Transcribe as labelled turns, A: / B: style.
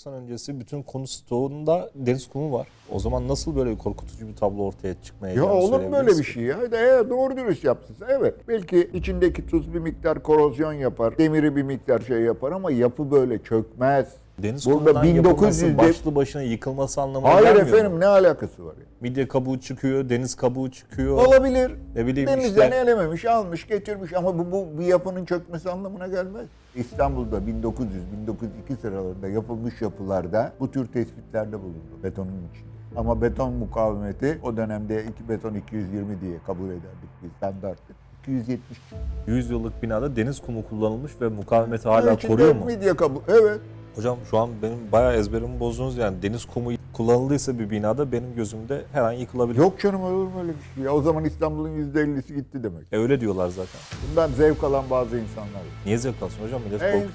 A: 90 öncesi bütün konu stoğunda deniz kumu var. O zaman nasıl böyle bir korkutucu bir tablo ortaya çıkmaya
B: Ya olur mu böyle bir şey ya? Eğer doğru dürüst yapsınsa evet. Belki içindeki tuz bir miktar korozyon yapar, demiri bir miktar şey yapar ama yapı böyle çökmez.
A: Deniz
B: Burada
A: kumundan yapılması
B: 1900'de
A: başlı başına yıkılması anlamına
B: Hayır
A: gelmiyor
B: efendim
A: mu?
B: ne alakası var ya?
A: Midye kabuğu çıkıyor, deniz kabuğu çıkıyor.
B: Olabilir.
A: Ne bileyim
B: Denizden
A: işte.
B: elememiş, almış, getirmiş ama bu, bu bir yapının çökmesi anlamına gelmez. İstanbul'da 1900-1902 sıralarında yapılmış yapılarda bu tür tespitlerde bulundu betonun içinde. Ama beton mukavemeti o dönemde iki beton 220 diye kabul ederdik biz standarttı. 270.
A: 100 yıllık binada deniz kumu kullanılmış ve mukavemeti hala
B: Evet,
A: koruyor mu?
B: Midye kabuğu. Evet.
A: Hocam şu an benim bayağı ezberimi bozdunuz yani deniz kumu kullanıldıysa bir binada benim gözümde her an yıkılabilir.
B: Yok canım olur mu öyle bir şey ya? O zaman İstanbul'un %50'si gitti demek.
A: E öyle diyorlar zaten.
B: Bundan zevk alan bazı insanlar var.
A: Niye zevk alsın hocam? Millet
B: E,
A: korkuyor.